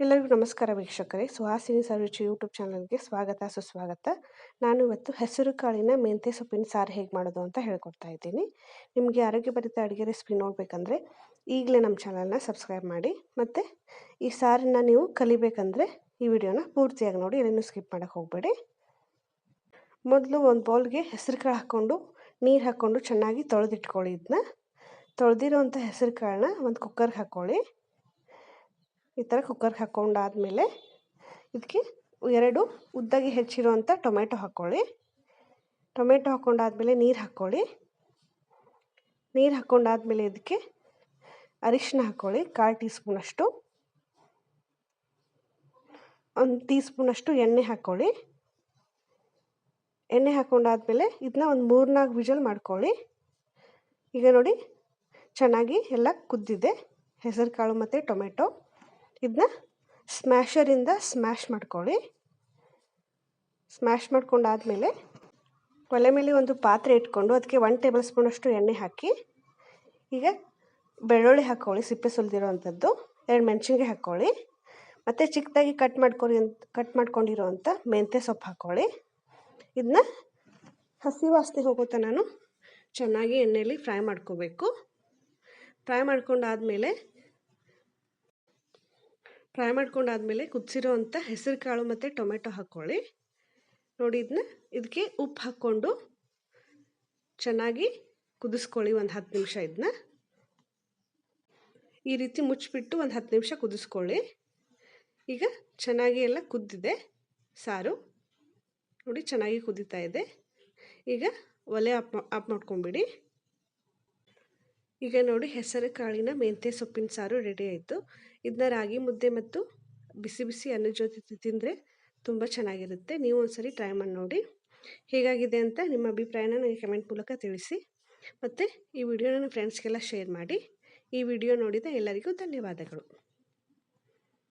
ಎಲ್ಲರಿಗೂ ನಮಸ್ಕಾರ ವೀಕ್ಷಕರೇ. ಸುಹಾಸಿನಿ ಸರುಚಿ ಯೂಟ್ಯೂಬ್ ಚಾನಲ್ಗೆ ಸ್ವಾಗತ, ಸುಸ್ವಾಗತ. ನಾನು ಇವತ್ತು ಹೆಸರು ಕಾಳಿನ ಮೆಂತೆ ಸೊಪ್ಪಿನ ಸಾರು ಹೇಗೆ ಮಾಡೋದು ಅಂತ ಹೇಳ್ಕೊಡ್ತಾ ಇದ್ದೀನಿ. ನಿಮಗೆ ಆರೋಗ್ಯಭರಿತ ಅಡುಗೆ ರೆಸಿಪಿ ನೋಡಬೇಕಂದ್ರೆ ಈಗಲೇ ನಮ್ಮ ಚಾನಲ್ನ ಸಬ್ಸ್ಕ್ರೈಬ್ ಮಾಡಿ ಮತ್ತು ಈ ಸಾರನ್ನ ನೀವು ಕಲಿಬೇಕಂದ್ರೆ ಈ ವಿಡಿಯೋನ ಪೂರ್ತಿಯಾಗಿ ನೋಡಿ ಏನೇನು ಸ್ಕಿಪ್ ಮಾಡೋಕ್ಕೆ ಹೋಗಬೇಡಿ. ಮೊದಲು ಒಂದು ಬೌಲ್ಗೆ ಹೆಸರು ಕಾಳು ಹಾಕ್ಕೊಂಡು, ನೀರು ಹಾಕ್ಕೊಂಡು ಚೆನ್ನಾಗಿ ತೊಳೆದಿಟ್ಕೊಳ್ಳಿ ಇದನ್ನ ತೊಳೆದಿರೋವಂಥ ಹೆಸರು ಕಾಳನ್ನ ಒಂದು ಕುಕ್ಕರ್ಗೆ ಹಾಕ್ಕೊಳ್ಳಿ. ಈ ಥರ ಕುಕ್ಕರ್ಗೆ ಹಾಕ್ಕೊಂಡಾದಮೇಲೆ ಇದಕ್ಕೆ ಎರಡು ಉದ್ದಾಗಿ ಹೆಚ್ಚಿರುವಂಥ ಟೊಮೆಟೊ ಹಾಕ್ಕೊಳ್ಳಿ ಟೊಮೆಟೊ ಹಾಕ್ಕೊಂಡಾದ್ಮೇಲೆ ನೀರು ಹಾಕ್ಕೊಳ್ಳಿ ನೀರು ಹಾಕ್ಕೊಂಡಾದ್ಮೇಲೆ ಇದಕ್ಕೆ ಅರಿಶಿನ ಹಾಕ್ಕೊಳ್ಳಿ ಕಾಲು ಟೀ ಸ್ಪೂನಷ್ಟು ಒಂದು ಟೀ ಸ್ಪೂನಷ್ಟು ಎಣ್ಣೆ ಹಾಕ್ಕೊಳ್ಳಿ ಎಣ್ಣೆ ಹಾಕ್ಕೊಂಡಾದ್ಮೇಲೆ ಇದನ್ನ ಒಂದು ಮೂರ್ನಾಲ್ಕು ವಿಜಲ್ ಮಾಡ್ಕೊಳ್ಳಿ. ಈಗ ನೋಡಿ, ಚೆನ್ನಾಗಿ ಎಲ್ಲ ಕುದ್ದಿದೆ. ಹೆಸರು ಕಾಳು ಮತ್ತು ಟೊಮೆಟೊ. ಇದನ್ನ ಸ್ಮ್ಯಾಷರಿಂದ ಸ್ಮ್ಯಾಶ್ ಮಾಡ್ಕೊಳ್ಳಿ. ಸ್ಮ್ಯಾಶ್ ಮಾಡ್ಕೊಂಡಾದಮೇಲೆ ಒಲೆ ಮೇಲೆ ಒಂದು ಪಾತ್ರೆ ಇಟ್ಕೊಂಡು ಅದಕ್ಕೆ ಒನ್ ಟೇಬಲ್ ಸ್ಪೂನಷ್ಟು ಎಣ್ಣೆ ಹಾಕಿ, ಈಗ ಬೆಳ್ಳುಳ್ಳಿ ಹಾಕ್ಕೊಳ್ಳಿ ಸಿಪ್ಪೆ ಸುಲಿದಿರೋ ಅಂಥದ್ದು ಎರಡು ಮೆಣಸಿನ್ಗೆ ಹಾಕ್ಕೊಳ್ಳಿ ಮತ್ತು ಚಿಕ್ಕದಾಗಿ ಕಟ್ ಮಾಡ್ಕೊಳ್ಳಿ ಅಂತ ಕಟ್ ಮಾಡ್ಕೊಂಡಿರೋ ಅಂಥ ಮೆಂತ್ಯ ಸೊಪ್ಪು ಹಾಕ್ಕೊಳ್ಳಿ ಇದನ್ನ ಹಸಿ ವಾಸನೆ ಹೋಗೋ ನಾನು ಚೆನ್ನಾಗಿ ಎಣ್ಣೆಯಲ್ಲಿ ಫ್ರೈ ಮಾಡ್ಕೋಬೇಕು. ಫ್ರೈ ಮಾಡ್ಕೊಂಡಾದಮೇಲೆ ಫ್ರೈ ಮಾಡ್ಕೊಂಡಾದಮೇಲೆ ಕುದಿಸಿರೋ ಅಂಥ ಹೆಸರು ಕಾಳು ಮತ್ತು ಟೊಮೆಟೊ ಹಾಕ್ಕೊಳ್ಳಿ. ನೋಡಿ ಇದನ್ನ ಇದಕ್ಕೆ ಉಪ್ಪು ಹಾಕ್ಕೊಂಡು ಚೆನ್ನಾಗಿ ಕುದಿಸ್ಕೊಳ್ಳಿ ಒಂದು ಹತ್ತು ನಿಮಿಷ ಇದನ್ನ ಈ ರೀತಿ ಮುಚ್ಚಿಬಿಟ್ಟು ಒಂದು ಹತ್ತು ನಿಮಿಷ ಕುದಿಸ್ಕೊಳ್ಳಿ. ಈಗ ಚೆನ್ನಾಗಿ ಎಲ್ಲ ಕುದ್ದಿದೆ, ಸಾರು. ನೋಡಿ ಚೆನ್ನಾಗಿ ಕುದೀತಾ ಇದೆ. ಈಗ ಒಲೆ ಆಫ್ ಆಫ್ ಮಾಡ್ಕೊಂಬಿಡಿ. ಈಗ ನೋಡಿ ಹೆಸರು, ಕಾಳಿನ ಮೆಂತ್ಯ ಸೊಪ್ಪಿನ ಸಾರು ರೆಡಿ ಆಯಿತು. ಇದನ್ನ ರಾಗಿ ಮುದ್ದೆ ಮತ್ತು ಬಿಸಿ ಬಿಸಿ ಅನ್ನದ ಜೊತೆ ತಿಂದರೆ ತುಂಬ ಚೆನ್ನಾಗಿರುತ್ತೆ. ನೀವು ಒಂದ್ಸರಿ ಟ್ರೈ ಮಾಡಿ ನೋಡಿ. ಹೇಗಾಗಿದೆ ಅಂತ ನಿಮ್ಮ ಅಭಿಪ್ರಾಯನ ನನಗೆ ಕಮೆಂಟ್ ಮೂಲಕ ತಿಳಿಸಿ. ಮತ್ತು ಈ ವಿಡಿಯೋನ ಫ್ರೆಂಡ್ಸ್ಗೆಲ್ಲ ಶೇರ್ ಮಾಡಿ. ಈ ವಿಡಿಯೋ ನೋಡಿದ ಎಲ್ಲರಿಗೂ ಧನ್ಯವಾದಗಳು.